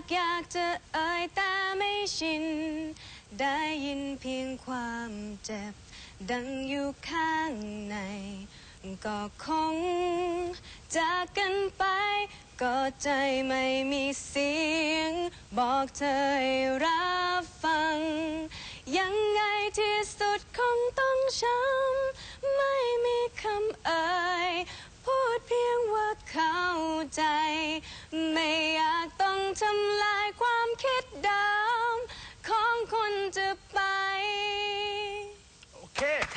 ากอยากจะเอ่ยแต่ไม่ชิน ได้ยินเพียงความเจ็บ ดังอยู่ข้างใน ก็คงจากกันไป ก็ใจไม่มีเสียง บอกเธอให้รับฟัง ยังไงที่สุดคงต้องช้ำ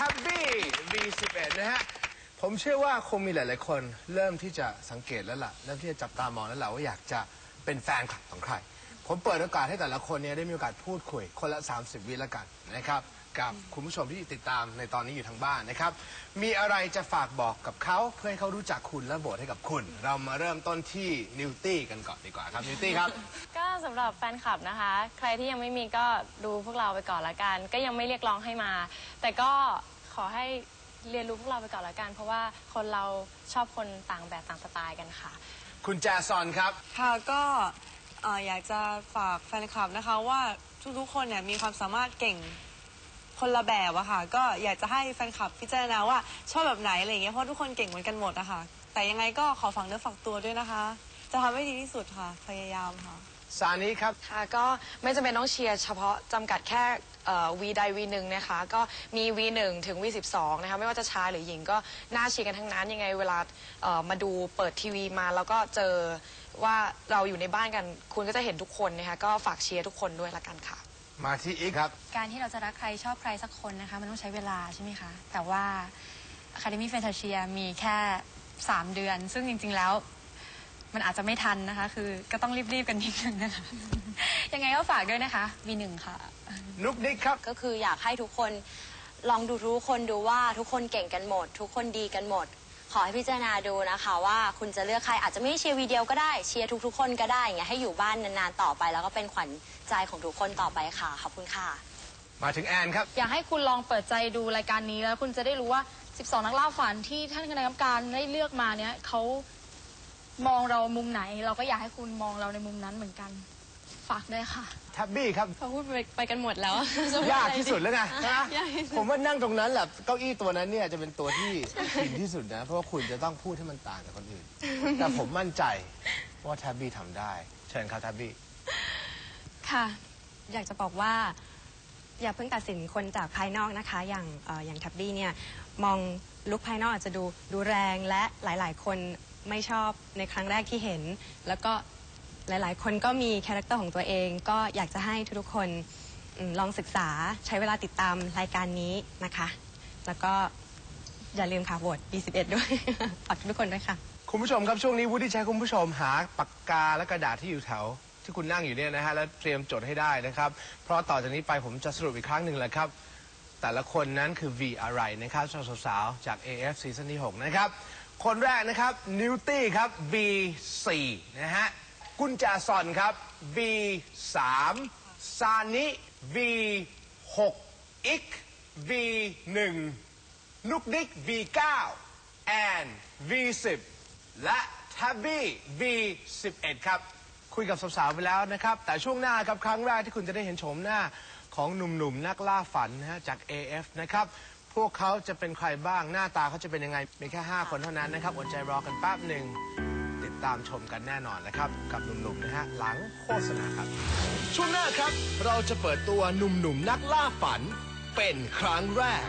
คทับบี้ V11 นะฮะ ผมเชื่อว่าคงมีหลาย ๆ คน เริ่มที่จะสังเกตแล้วล่ะ เริ่มที่จะจับตามองแล้วล่ะว่าอยากจะเป็นแฟนคลับของใคร ผมเปิดโอกาสให้แต่ละคนเนี่ยได้มีโอกาสพูดคุย คนละ 30 วิละกันนะครับ กับคุณผู้ชมที่ติดตามในตอนนี้อยู่ทางบ้านนะครับ มีอะไรจะฝากบอกกับเขาเพื่อให้เขารู้จักคุณและโบทให้กับคุณ เรามาเริ่มต้นที่นิวตี้กันก่อนดีกว่าครับนิวตี้ครับ ก็สำหรับแฟนคลับนะคะ ใครที่ยังไม่มีก็ดูพวกเราไปก่อนละกัน ก็ยังไม่เรียกร้องให้มา แต่ก็ ขอให้เรียนรู้พวกเราไปก่อนละกัน เพราะว่าคนเราชอบคนต่างแบบต่างสไตล์กันค่ะ คุณแจซอนครับ ค่ะก็เอ่ออยากจะฝากแฟนคลับนะคะว่าทุกๆคนเนี่ยมีความสามารถเก่งคนละแบบอะค่ะ ก็อยากจะให้แฟนคลับพิจารณาว่าชอบแบบไหนอะไรอย่างเงี้ยเพราะทุกคนเก่งเหมือนกันหมดอะค่ะ แต่ยังไงก็ขอฝังเนื้อฝักตัวด้วยนะคะ จะทำให้ดีที่สุดค่ะพยายามค่ะ ซานิครับ ค่ะก็ไม่จำเป็นต้องเชียร์เฉพาะจำกัดแค่วีใดวีหนึ่งนะคะก็มี V1 ถึง V12 นะคะไม่ว่าจะชายหรือหญิงก็น่าเชียร์กันทั้งนั้นยังไงเวลาเอ่อมาดูเปิดทีวีมาแล้วก็เจอว่าเราอยู่ในบ้านกันคุณก็จะเห็นทุกคนนะคะก็ฝากเชียร์ทุกคนด้วยละกันค่ะ มาที่อีกครับ การที่เราจะรักใครชอบใครสักคนนะคะ มันต้องใช้เวลาใช่ไหมคะ แต่ว่า Academy f a n t a s i a มีแค่ 3 เดือน ซึ่งจริง ๆ แล้ว มันอาจจะไม่ทันนะคะ คือก็ต้องรีบๆกันนิดนึงนะคะ ยังไงก็ฝากด้วยนะคะ V1 ค่ะ นุกนิกครับ ก็คืออยากให้ทุกคนลองดูทุกคนดูว่าทุกคนเก่งกันหมด ทุกคนดีกันหมด ขอให้พิจารณาดูนะคะ ว่าคุณจะเลือกใครอาจจะไม่เชียร์วีเดียวก็ได้เชียร์ทุกๆ คนก็ได้อย่างเงี้ยให้อยู่บ้านนานๆต่อไป แล้วก็เป็นขวัญใจของทุกคนต่อไปค่ะขอบคุณค่ะ มาถึงแอนครับ อยากให้คุณลองเปิดใจดูรายการนี้แล้วคุณจะได้รู้ว่า 12 นักล่าฝันที่ท่านคณะกรรมการได้เลือกมาเนี้ยเขา มองเรามุมไหน เราก็อยากให้คุณมองเราในมุมนั้นเหมือนกัน ฝากด้วยค่ะทับบี้ครับ เขาพูดไปไปกันหมดแล้วยากที่สุดแล้วนะนะยากที่สุด ผมว่านั่งตรงนั้นแหละเก้าอี้ตัวนั้นเนี่ยจะเป็นตัวที่ผิดที่สุดนะ เพราะว่าคุณจะต้องพูดให้มันต่างจากคนอื่น แต่ผมมั่นใจว่าทับบี้ทำได้ เชิญครับทับบี้ ค่ะ อยากจะบอกว่า อย่าเพิ่งตัดสินคนจากภายนอกนะคะ อย่างเอ่ออย่างทับบี้เนี่ยมองลุคภายนอกอาจจะดูดูแรงและหลาย ๆ คน ไม่ชอบในครั้งแรกที่เห็น แล้วก็หลายๆ คนก็มีคาแรคเตอร์ของตัวเอง ก็อยากจะให้ทุกๆคนอืมลองศึกษาใช้เวลาติดตามรายการนี้นะคะ แล้วก็อย่าลืมค่ะโหวต B11 ด้วย ฝากทุกคนด้วยค่ะ คุณผู้ชมครับช่วงนี้วูดดี้ใช้คุณผู้ชมหาปากกาและกระดาษที่อยู่แถว ที่คุณนั่งอยู่เนี่ยนะฮะแล้วเตรียมจดให้ได้นะครับ เพราะต่อจากนี้ไปผมจะสรุปอีกครั้งหนึ่งแหละครับ แต่ละคนนั้นคือ V อะไรนะครับสาวๆจาก AF ซีซั่นที่ 6 นะครับ คนแรกนะครับ นิวตี้ครับ B4 นะฮะ กุญจาซอนครับ B3 ซานิ V6 อิก V1 นุกดิก V9 แอน V10 และทับบี้ V11 ครับ คุยกับสาวๆไปแล้วนะครับ แต่ช่วงหน้าครับ ครั้งแรกที่คุณจะได้เห็นโฉมหน้าของหนุ่มๆนักล่าฝันนะฮะจาก AF นะครับ พวกเขาจะเป็นใครบ้าง หน้าตาเขาจะเป็นยังไง มีแค่ 5 คนเท่านั้นนะครับ อดใจรอกันแป๊บหนึ่ง ติดตามชมกันแน่นอนนะครับ กับหนุ่มๆนะฮะ หลังโฆษณาครับ ช่วงหน้าครับ เราจะเปิดตัวหนุ่มๆนักล่าฝัน เป็นครั้งแรก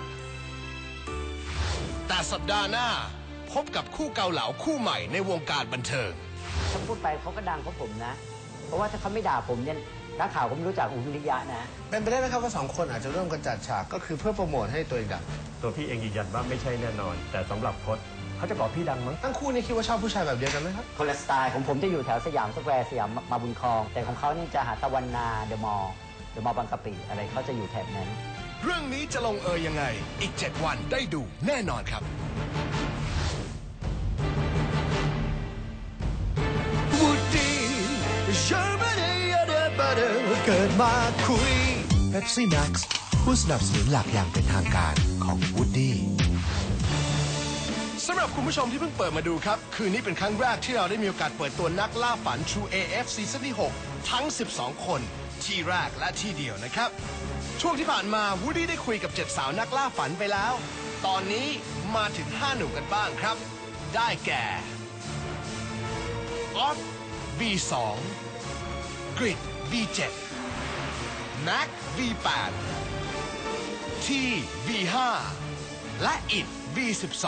แต่สัปดาห์หน้า พบกับคู่เกาเหลาคู่ใหม่ในวงการบันเทิง ถ้าพูดไปเขาก็ดังเพราะผมนะ เพราะว่าถ้าเขาไม่ด่าผมเนี่ย นักข่าวก็ไม่รู้จักอุริยะนะ เป็นไปได้ไหมครับว่าสองคนอาจจะร่วมกันจัดฉากก็คือเพื่อโปรโมทให้ตัวเองดังตัวพี่เองยืนยันว่าไม่ใช่แน่นอน แต่สำหรับพจน์เขาจะบอกพี่ดังมั้งทั้งคู่นี่คิดว่าชอบผู้ชายแบบเดียวกันไหมครับคนละสไตล์ของผมจะอยู่แถวสยามสแควร์สยามมาบุญคลอง แต่ของเขานี่จะหาตะวันนาเดอะมอลล์เดอะมอลล์บางกะปิอะไรเขาจะอยู่แถบนั้น เรื่องนี้จะลงเอยยังไง อีก 7 วันได้ดูแน่นอนครับ เกิดมาคุย Pepsi Max ผู้สนับสนุนหลักอย่างเป็นทางการของ Woody สำหรับคุณผู้ชมที่เพิ่งเปิดมาดูครับ คืนนี้เป็นครั้งแรกที่เราได้มีโอกาสเปิดตัวนักล่าฝัน True AF ซีซั่นที่ 6 ทั้ง 12 คนที่แรกและที่เดียวนะครับ ช่วงที่ผ่านมาวูดดี้ได้คุยกับ 7 สาวนักล่าฝันไปแล้ว ตอนนี้มาถึง 5 หนุ่มกันบ้างครับ ได้แก่ออฟ B2 กริด B7 แม็ก V8 ที V5 และอิด V12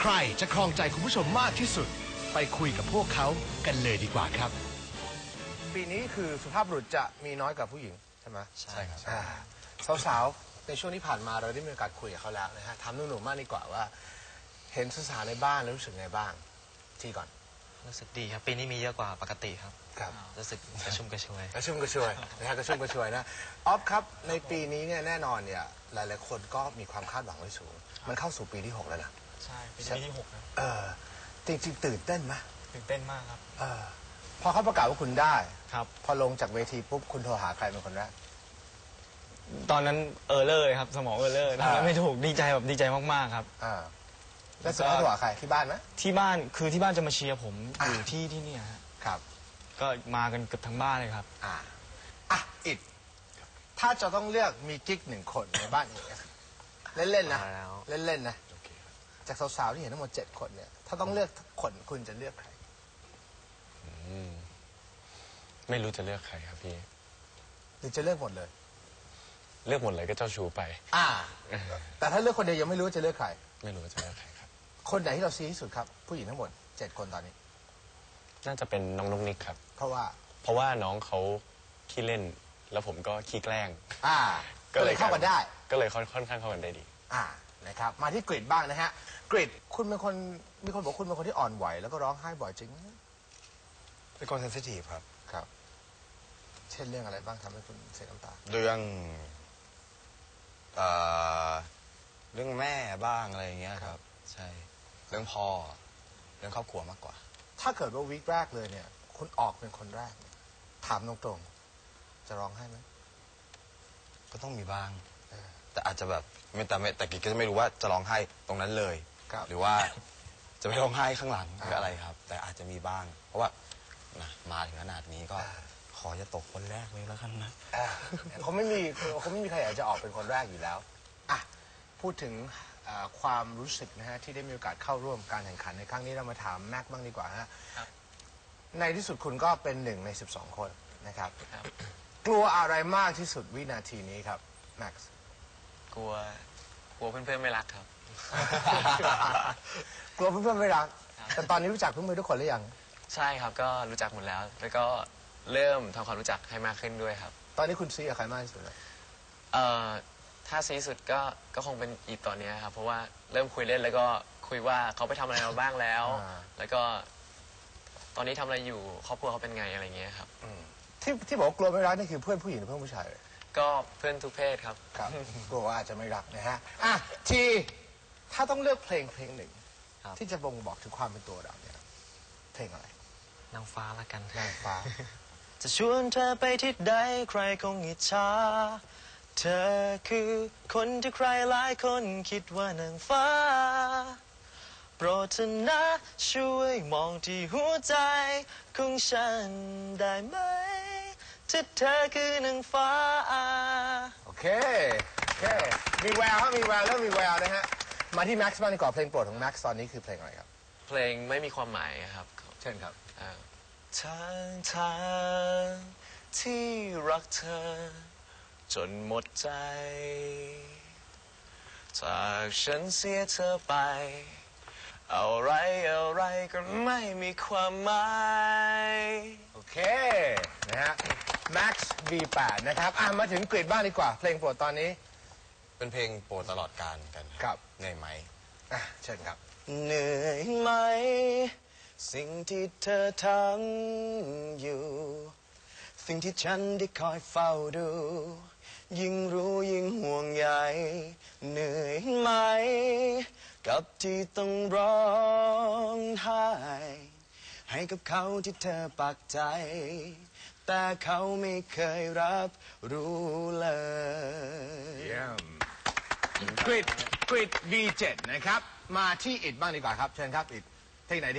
ใครจะครองใจคุณผู้ชมมากที่สุด ไปคุยกับพวกเขากันเลยดีกว่าครับ ปีนี้คือสุภาพบุรุษจะมีน้อยกว่าผู้หญิงใช่ไหมใช่ครับอ่าสาวๆ ในช่วงที่ผ่านมาเราได้มีโอกาสคุยกับเขาแล้วนะฮะถามหนุ่มๆมากดีกว่าว่า เห็นสาวๆในบ้านแล้วรู้สึกไงบ้าง ที่ก่อน รู้สึกดีครับ ปีนี้มีเยอะกว่าปกติครับ ครับ รู้สึกกระชุ่มกระชวย กระชุ่มกระชวยนะฮะกระชุ่มกระชวยนะออฟครับในปีนี้เนี่ยแน่นอนเนี่ยหลายๆคนก็มีความคาดหวังไว้สูง มันเข้าสู่ปีที่6แล้วนะใช่ปีใช่ที่หกครับเออจริงๆตื่นเต้นไหมตื่นเต้นมากครับ เออพอเขาประกาศว่าคุณได้ ครับ พอลงจากเวทีปุ๊บคุณโทรหาใครเป็นคนแรก ตอนนั้นเออเลอร์ครับ สมองเออเลอร์ทำอะไรอ่าไม่ถูกดีใจแบบดีใจมากๆครับ อ่า แล้วสุดท้ายโทรหาใครที่บ้านไหม ที่บ้านคือที่บ้านจะมาเชียร์ผมอยู่ที่ที่เนี่ยฮะครับ ก็มากันเกือบทั้งบ้านเลยครับ อ่าอะอิดถ้าจะต้องเลือกมีกิ๊กหนึ่งคนในบ้านเองเล่นๆนะมาแล้ว เล่นๆนะจากสาวๆที่เห็นทั้งหมดเจ็ดคนเนี่ยถ้าต้องเลือกคนคุณจะเลือกใครไม่รู้จะเลือกใครครับพี่ หรือจะเลือกหมดเลย เลือกหมดเลยก็เจ้าชูไป อ่า แต่ถ้าเลือกคนเดียวยังไม่รู้ว่าจะเลือกใคร ไม่รู้ว่าจะเลือกใคร ครับคนไหนที่เราซีที่สุดครับ ผู้หญิงทั้งหมดเจ็ดคนตอนนี้ น่าจะเป็นน้องนุกนิกครับ เพราะว่า เพราะว่าน้องเขาขี้เล่น แล้วผมก็ขี้แกล้ง อ่าก็เลยเข้ากันได้ ก็เลยค่อนค่อนข้างเข้ากันได้ดี อ่านะครับ มาที่กริดบ้างนะฮะกริดคุณเป็นคนมีคนบอกคุณเป็นคนที่อ่อนไหว แล้วก็ร้องไห้บ่อยจริงไหมเป็นคนเซนซิทีฟครับครับ เช่นเรื่องอะไรบ้างทำให้คุณเสียน้ำตา เรื่องเอ่อเรื่องแม่บ้างอะไรอย่างเงี้ยครับ ใช่ เรื่องพ่อเรื่องครอบครัวมากกว่า ถ้าเกิดว่าวีคแรกเลยเนี่ย คุณออกเป็นคนแรกเนี่ยถามตรงๆ จะร้องไห้ไหมก็ต้องมีบ้าง แต่อาจจะแบบไม่แต่ไม่แต่กิจก็จะไม่รู้ว่าจะร้องไห้ตรงนั้นเลย ครับ หรือว่าจะไปร้องไห้ข้างหลังหรืออะไรครับ แต่อาจจะมีบ้าง เพราะว่านะมาถึงขนาดนี้ก็ขอจะตกคนแรกเลยแล้วกันนะอ่าเขาไม่มีเขาไม่มีใครอยากจะออกเป็นคนแรกอยู่แล้วอะพูดถึงเอ่อ ความรู้สึกนะฮะที่ได้มีโอกาสเข้าร่วมการแข่งขันในครั้งนี้เรามาถามแม็กบ้างดีกว่าฮะในที่สุดคุณก็เป็นหนึ่งใน 12 คนนะครับ กลัวอะไรมากที่สุดวินาทีนี้ครับแม็กซ์ กลัว กลัวเพื่อนๆไม่รักครับ กลัวเพื่อนๆไม่รัก แต่ตอนนี้รู้จักเพื่อนๆทุกคนหรือยัง ใช่ครับก็รู้จักหมดแล้ว แล้วก็เริ่มทำความรู้จักให้มากขึ้นด้วยครับ ตอนนี้คุณซีกับใครมากที่สุดเลยเอ่อ ถ้าซีสุดก็ก็คงเป็นอีตอนเนี้ยครับ เพราะว่าเริ่มคุยเล่นแล้วก็คุยว่าเขาไปทำอะไรมาบ้างแล้ว อ่า แล้วก็ตอนนี้ทำอะไรอยู่ครอบครัวเขาเป็นไงอะไรเงี้ยครับ ที่ที่บอกว่ากลัวไม่รักนี่คือเพื่อนผู้หญิงหรือเพื่อนผู้ชายเลยก็เพื่อนทุกเพศครับ ครับ กลัวว่าอาจจะไม่รักนะฮะอะทีถ้าต้องเลือกเพลงเพลงหนึ่ง ครับ ที่จะบ่งบอกถึงความเป็นตัวเราเนี่ยเพลงอะไรนางฟ้าละกัน นางฟ้า จะชวนเธอไปที่ใดใครคงอิจฉา เธอคือคนที่ใครหลายคนคิดว่านางฟ้า โปรดเธอนะช่วยมองที่หัวใจของฉันได้ไหมถ้าเธอคือนางฟ้า โอเค โอเค มีแววครับมีแววเริ่มมีแววนะฮะ มาที่แม็กซ์บ้างดีกว่าเพลงโปรดของแม็กซ์ตอนนี้คือเพลงอะไรครับ เพลงไม่มีความหมายครับเช่นครับอ่าทางทางที่รักเธอ จนหมดใจ จากฉันเสียเธอไป อะไรอะไรก็ไม่มีความหมาย โอเค นะฮะ Max V8 นะครับอะมาถึงกรีดบ้างดีกว่า เพลงโปรดตอนนี้ เป็นเพลงโปรดตลอดการกันครับเหนื่อยไหมอะเชิญครับ เหนื่อยไหม สิ่งที่เธอทำอยู่ สิ่งที่ฉันได้คอยเฝ้าดู ยิ่งรู้ยิ่งห่วงใยเหนื่อยไหม กับที่ต้องร้องไห้ให้กับเขาที่เธอปักใจ แต่เขาไม่เคยรับรู้เลยเยี่ยมกริดกริด V7 นะครับ มาที่อิดบ้างดีกว่าครับ เชิญครับอิดเพลงไหนดี